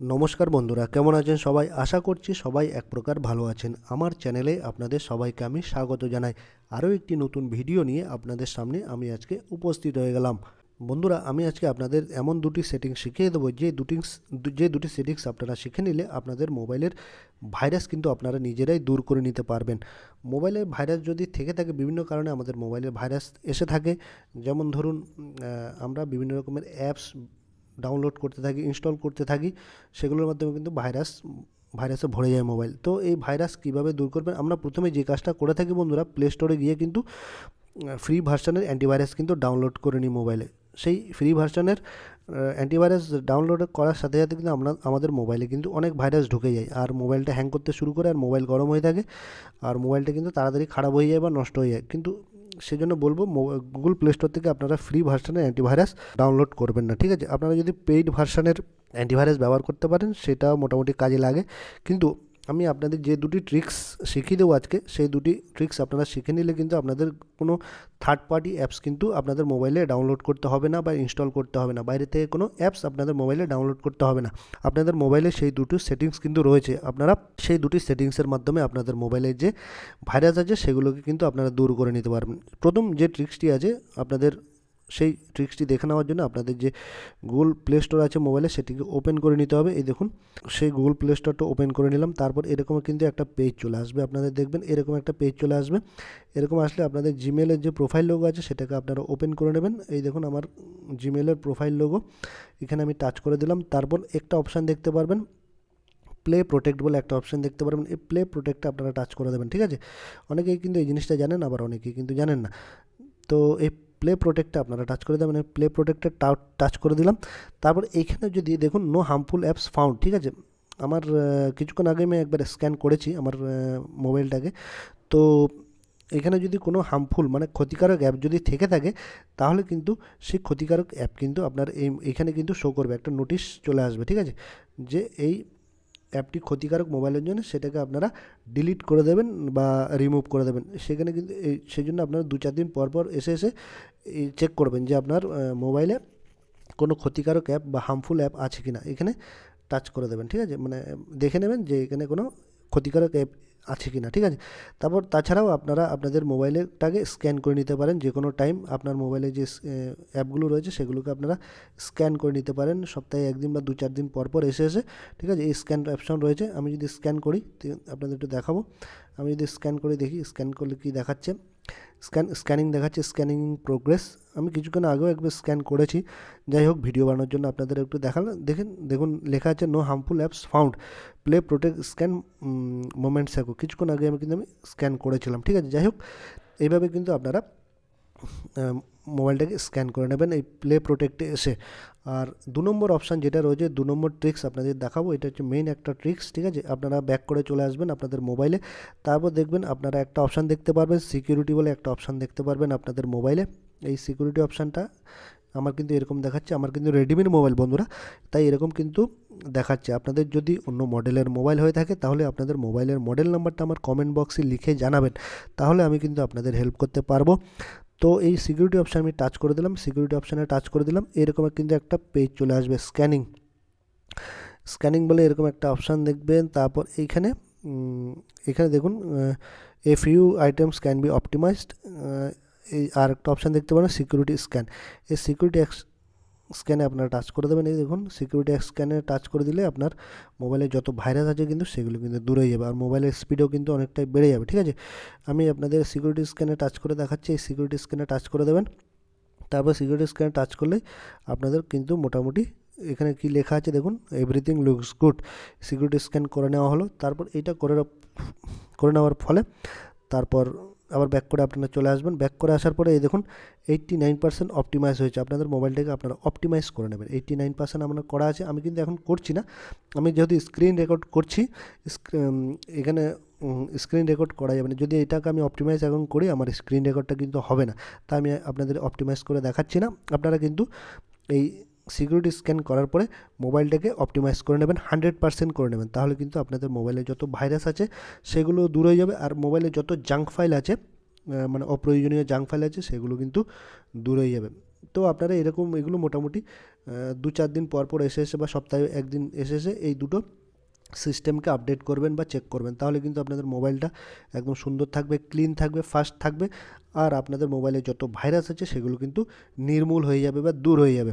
নমস্কার বন্ধুরা, কেমন আছেন সবাই? আশা করছি সবাই এক প্রকার ভালো আছেন। আমার চ্যানেলে আপনাদের সবাইকে আমি স্বাগত জানাই। আরও একটি নতুন ভিডিও নিয়ে আপনাদের সামনে আমি আজকে উপস্থিত হয়ে গেলাম। বন্ধুরা, আমি আজকে আপনাদের এমন দুটি সেটিংস শিখিয়ে দেবো। যে দুটি যে দুটি সেটিংস আপনারা শিখে নিলে আপনাদের মোবাইলের ভাইরাস কিন্তু আপনারা নিজেরাই দূর করে নিতে পারবেন। মোবাইলের ভাইরাস যদি থেকে থাকে, বিভিন্ন কারণে আমাদের মোবাইলের ভাইরাস এসে থাকে। যেমন ধরুন আমরা বিভিন্ন রকমের অ্যাপস ডাউনলোড করতে থাকি ইনস্টল করতে থাকি, সেগুলোর মাধ্যমে কিন্তু ভাইরাস ভাইরাসে ভরে যায় মোবাইল তো এই ভাইরাস কীভাবে দূর করবেন আমরা প্রথমে যে কাজটা করে থাকি বন্ধুরা প্লে স্টোরে গিয়ে কিন্তু ফ্রি ভার্সনের অ্যান্টিভাইরাস কিন্তু ডাউনলোড করে নিই মোবাইলে সেই ফ্রি ভার্সনের অ্যান্টিভাইরাস ডাউনলোড করার সাথে সাথে কিন্তু আমরা, আমাদের মোবাইলে কিন্তু অনেক ভাইরাস ঢুকে যায়। আর মোবাইলটা হ্যাং করতে শুরু করে, আর মোবাইল গরম হয়ে থাকে, আর মোবাইলটা কিন্তু তাড়াতাড়ি খারাপ হয়ে যায় বা নষ্ট হয়ে যায়। কিন্তু সেই জন্য বলব গুগল প্লে স্টোর থেকে আপনারা ফ্রি ভার্সানের অ্যান্টিভাইরাস ডাউনলোড করবেন না, ঠিক আছে? আপনারা যদি পেইড ভার্সানের অ্যান্টিভাইরাস ব্যবহার করতে পারেন, সেটাও মোটামুটি কাজে লাগে। কিন্তু আমি আপনাদের যে দুটি ট্রিক্স শিখিয়ে দেবো আজকে, সেই দুটি ট্রিক্স আপনারা শিখে নিলে কিন্তু আপনাদের কোনো থার্ড পার্টি অ্যাপস কিন্তু আপনাদের মোবাইলে ডাউনলোড করতে হবে না বা ইনস্টল করতে হবে না। বাইরে থেকে কোনো অ্যাপস আপনাদের মোবাইলে ডাউনলোড করতে হবে না। আপনাদের মোবাইলে সেই দুটো সেটিংস কিন্তু রয়েছে। আপনারা সেই দুটি সেটিংসের মাধ্যমে আপনাদের মোবাইলে যে ভাইরাস আছে, সেগুলোকে কিন্তু আপনারা দূর করে নিতে পারবেন। প্রথম যে ট্রিক্সটি আছে, আপনাদের সেই ট্রিক্সটি দেখে নেওয়ার জন্য আপনাদের যে গুগল প্লে স্টোর আছে মোবাইলে সেটিকে ওপেন করে নিতে হবে। এই দেখুন, সেই গুগল প্লে স্টোরটা ওপেন করে নিলাম। তারপর এরকম কিন্তু একটা পেজ চলে আসবে। আপনাদের দেখবেন এরকম একটা পেজ চলে আসবে। এরকম আসলে আপনাদের জিমেলের যে প্রোফাইল লোগো আছে সেটাকে আপনারা ওপেন করে নেবেন। এই দেখুন, আমার জিমেলের প্রোফাইল লোগো এখানে আমি টাচ করে দিলাম। তারপর একটা অপশান দেখতে পারবেন। প্লে প্রোটেক্ট বলে একটা অপশান দেখতে পারবেন। এই প্লে প্রোটেক্টটা আপনারা টাচ করে দেবেন, ঠিক আছে? অনেকেই কিন্তু এই জিনিসটা জানেন, আবার অনেকেই কিন্তু জানেন না। তো এই প্লে প্রোটেক্টটা আপনারা টাচ করে দেবেন মানে প্লে প্রোটেক্টটা টাচ করে দিলাম। তারপর এইখানে যদি দেখুন নো হার্মফুল অ্যাপস ফাউন্ড ঠিক আছে? আমার কিছুক্ষণ আগে আমি একবার স্ক্যান করেছি আমার মোবাইলটাকে তো এখানে যদি কোনো হার্মফুল মানে ক্ষতিকারক অ্যাপ যদি থেকে থাকে, তাহলে কিন্তু সেই ক্ষতিকারক অ্যাপ কিন্তু আপনার এই, এখানে কিন্তু শো করবে। একটা নোটিশ চলে আসবে, ঠিক আছে? যে এই অ্যাপটি ক্ষতিকারক মোবাইলের জন্য সেটাকে আপনারা ডিলিট করে দেবেন বা রিমুভ করে দেবেন। সেখানে কিন্তু সেই জন্য আপনারা দু চার দিন পর পর এসে এসে চেক করবেন যে আপনার মোবাইলে কোনো ক্ষতিকারক অ্যাপ বা হার্মফুল অ্যাপ আছে কি না এখানে টাচ করে দেবেন, ঠিক আছে? মানে দেখে নেবেন যে এখানে কোনো ক্ষতিকারক অ্যাপ আছে কি না ঠিক আছে? তারপর তাছাড়াও আপনারা আপনাদের মোবাইলেরটাকে স্ক্যান করে নিতে পারেন, যে কোনো টাইম আপনার মোবাইলে যে অ্যাপগুলো রয়েছে সেগুলোকে আপনারা স্ক্যান করে নিতে পারেন। সপ্তাহে একদিন বা দু চার দিন পর পর এসে এসে, ঠিক আছে, এই স্ক্যান অপশন রয়েছে। আমি যদি স্ক্যান করি আপনাদের একটু দেখাবো। আমি যদি স্ক্যান করে দেখি, স্ক্যান করলে কী দেখাচ্ছে? স্ক্যান স্ক্যানিং দেখাচ্ছে, স্ক্যানিং প্রোগ্রেস আমি কিছুক্ষণ আগেও একবার স্ক্যান করেছি। যাই হোক ভিডিও বানানোর জন্য আপনাদের একটু দেখালাম দেখেন, দেখুন, লেখা আছে no harmful apps found play protect scan moments ago কিছুক্ষণ আগে আমি কিন্তু আমি স্ক্যান করেছিলাম। ঠিক আছে? যাই হোক, এইভাবে কিন্তু আপনারা মোবাইলটাকে স্ক্যান করে নেবেন, এই প্লে প্রোটেক্টে এসে। আর দু নম্বর অপশান যেটা রয়েছে, দু নম্বর ট্রিক্স আপনাদের দেখাবো। এটা হচ্ছে মেইন একটা ট্রিক্স ঠিক আছে? আপনারা ব্যাক করে চলে আসবেন আপনাদের মোবাইলে তারপর দেখবেন আপনারা একটা অপশান দেখতে পারবেন সিকিউরিটি বলে একটা অপশান দেখতে পারবেন আপনাদের মোবাইলে এই সিকিউরিটি অপশানটা আমার কিন্তু এরকম দেখাচ্ছে, আমার কিন্তু রেডমির মোবাইল বন্ধুরা। তাই এরকম কিন্তু দেখাচ্ছে। আপনাদের যদি অন্য মডেলের মোবাইল হয়ে থাকে, তাহলে আপনাদের মোবাইলের মডেল নাম্বারটা আমার কমেন্ট বক্সে লিখে জানাবেন। তাহলে আমি কিন্তু আপনাদের হেল্প করতে পারব। তো এই সিকিউরিটি অপশান আমি টাচ করে দিলাম সিকিউরিটি অপশানে টাচ করে দিলাম, এরকম কিন্তু একটা পেজ চলে আসবে স্ক্যানিং স্ক্যানিং বলে এরকম একটা অপশান দেখবেন, তারপর এইখানে এখানে দেখুন a few items can be optimised এই আর একটা অপশান দেখতে পারেন সিকিউরিটি স্ক্যান এই সিকিউরিটি স্ক্যানে আপনারা টাচ করে দেবেন। এই দেখুন সিকিউরিটি স্ক্যানে টাচ করে দিলে আপনার মোবাইলে যত ভাইরাস আছে কিন্তু সেগুলো কিন্তু দূরে যাবে আর মোবাইলের স্পিডও কিন্তু অনেকটাই বেড়ে যাবে, ঠিক আছে? আমি আপনাদের সিকিউরিটি স্ক্যানে টাচ করে দেখাচ্ছি, এই সিকিউরিটি স্ক্যানে টাচ করে দেবেন। তারপর সিকিউরিটি স্ক্যানে টাচ করলে আপনাদের কিন্তু মোটামুটি এখানে কি লেখা আছে দেখুন everything looks good security scan করে নেওয়া হলো। তারপর এইটা করে করে নেওয়ার ফলে, তারপর আবার ব্যাক করে আপনারা চলে আসবেন। ব্যাক করে আসার পরে এই দেখুন এইট্টি নাইন পার্সেন্ট অপটিমাইজ হয়েছে। আপনাদের মোবাইলটাকে আপনারা অপটিমাইজ করে নেবেন। এইট্টি নাইন পার্সেন্ট আমার করা আছে। আমি কিন্তু এখন করছি না। আমি যেহেতু স্ক্রিন রেকর্ড করছি এখানে স্ক্রিন রেকর্ড করা যাবে না। যদি এটাকে আমি অপটিমাইজ এখন করি, আমার স্ক্রিন রেকর্ডটা কিন্তু হবে না। তাই আমি আপনাদের অপটিমাইজ করে দেখাচ্ছি না। আপনারা কিন্তু এই সিকিউরিটি স্ক্যান করার পরে মোবাইলটাকে অপটিমাইজ করে নেবেন হান্ড্রেড পার্সেন্ট করে নেবেন। তাহলে কিন্তু আপনাদের মোবাইলে যত ভাইরাস আছে, সেগুলো দূর হয়ে যাবে। আর মোবাইলে যত জাঙ্ক ফাইল আছে মানে অপ্রয়োজনীয় জাঙ্ক ফাইল আছে, সেগুলো কিন্তু দূর হয়ে যাবে। তো আপনারা এরকম এগুলো মোটামুটি দু চার দিন পর পর এসে এসে বা সপ্তাহে একদিন এসে এসে এই দুটো সিস্টেমকে আপডেট করবেন বা চেক করবেন। তাহলে কিন্তু আপনাদের মোবাইলটা একদম সুন্দর থাকবে ক্লিন থাকবে ফাস্ট থাকবে। আর আপনাদের মোবাইলে যত ভাইরাস আছে, সেগুলো কিন্তু নির্মূল হয়ে যাবে বা দূর হয়ে যাবে।